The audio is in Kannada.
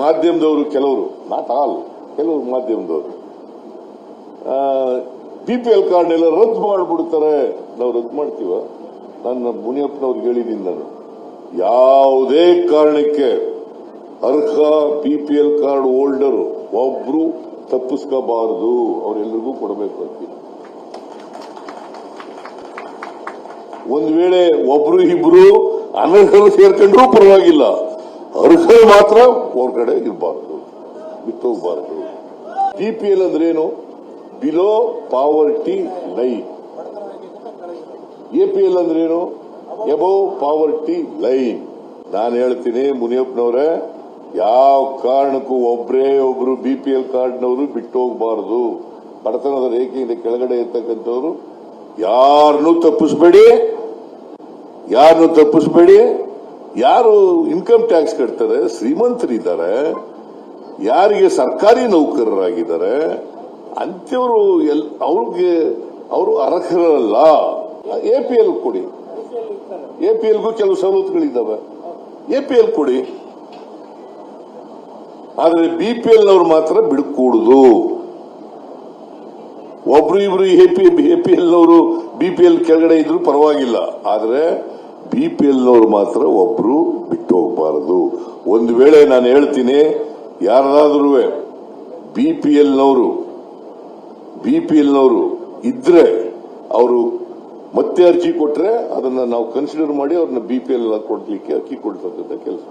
ಮಾಧ್ಯಮದವರು ಕೆಲವರು ನಾಟ್ ಆಲ್ ಕೆಲವರು ಮಾಧ್ಯಮದವರು. ಬಿ ಪಿ ಎಲ್ ಕಾರ್ಡ್ ಎಲ್ಲ ರದ್ದು ಮಾಡಿಬಿಡ್ತಾರೆ. ನಾವು ರದ್ದು ಮಾಡ್ತೀವ? ನನ್ನ ಮುನಿಯಪ್ಪನವ್ರಿಗೆ ಹೇಳಿದ್ದೀನಿ ನಾನು. ಯಾವುದೇ ಕಾರಣಕ್ಕೆ ಅರ್ಹ B P L card holder ಒಬ್ರು ತಪ್ಪಿಸ್ಕೋಬಾರದು. ಅವರೆಲ್ಲರಿಗೂ ಕೊಡಬೇಕು ಅಂತೀನಿ ಒಂದು ವೇಳೆ ಒಬ್ರು ಇಬ್ರು ಅನರ್ಹರು ಸೇರ್ಕೊಂಡ್ರೂ ಪರವಾಗಿಲ್ಲ. ಅರ್ಹರು ಮಾತ್ರ ಹೊರಗಡೆ ಇರಬಾರದು ಬಿಟ್ಟೋಗ್ಬಾರದು ಬಿ ಪಿ ಎಲ್ ಅಂದ್ರೆ ಏನು? Below poverty line A P L ಅಂದ್ರೆ ಏನು? ಎಬವ್ ಪಾವರ್ಟಿ ಲೈನ್ ನಾನು ಹೇಳ್ತೀನಿ, ಮುನಿಯಪ್ಪನವ್ರೆ, ಯಾವ ಕಾರಣಕ್ಕೂ ಒಬ್ರೇ ಒಬ್ರು ಬಿ ಪಿ ಎಲ್ ಕಾರ್ಡ್ನವರು ಬಿಟ್ಟು ಹೋಗಬಾರದು ಬಡತನದ ರೇಖೆಯಿಂದ ಕೆಳಗಡೆ ಇರ್ತಕ್ಕಂಥವ್ರು ಯಾರನ್ನೂ ತಪ್ಪಿಸ್ಬೇಡಿ ಯಾರನ್ನೂ ತಪ್ಪಿಸ್ಬೇಡಿ. ಯಾರು ಇನ್ಕಮ್ ಟ್ಯಾಕ್ಸ್ ಕಟ್ತಾರೆ? ಶ್ರೀಮಂತರಿದ್ದಾರೆ. ಯಾರಿಗೆ ಸರ್ಕಾರಿ ನೌಕರರಾಗಿದ್ದಾರೆ? ಅಂಥವರು ಎಲ್, ಅವ್ರಿಗೆ ಅವರು ಅರ್ಹರಲ್ಲ. ಎ ಪಿ ಕೊಡಿ. ಎ ಪಿ ಎಲ್ಗೂ ಕೆಲವು ಸವಲತ್ತುಗಳಿದ್ದಾವೆ ಎ ಪಿ ಕೊಡಿ. ಆದರೆ ಬಿ ಪಿ ಮಾತ್ರ ಬಿಡಕೂಡುದು. ಒಬ್ರು ಇಬ್ರು ಎ ಪಿ ನವರು ಬಿ ಪಿ ಎಲ್ ಕೆಳಗಡೆ ಇದ್ರು ಪರವಾಗಿಲ್ಲ. ಆದ್ರೆ ಬಿ ಪಿ ಎಲ್ನವ್ರು ಮಾತ್ರ ಒಬ್ರು ಬಿಟ್ಟು ಹೋಗಬಾರದು. ಒಂದು ವೇಳೆ ನಾನು ಹೇಳ್ತೀನಿ ಯಾರಾದ್ರೂ ಬಿ ಪಿ ಎಲ್ನವರು ಬಿ ಪಿ ಎಲ್ನವರು ಇದ್ರೆ ಅವರು ಮತ್ತೆ ಅರ್ಜಿ ಕೊಟ್ರೆ ಅದನ್ನ ನಾವು ಕನ್ಸಿಡರ್ ಮಾಡಿ ಅವ್ರನ್ನ ಬಿ ಪಿ ಎಲ್ ಕೊಡ್ಲಿಕ್ಕೆ ಅಕ್ಕಿ ಕೊಡ್ತಕ್ಕಂಥ ಕೆಲಸ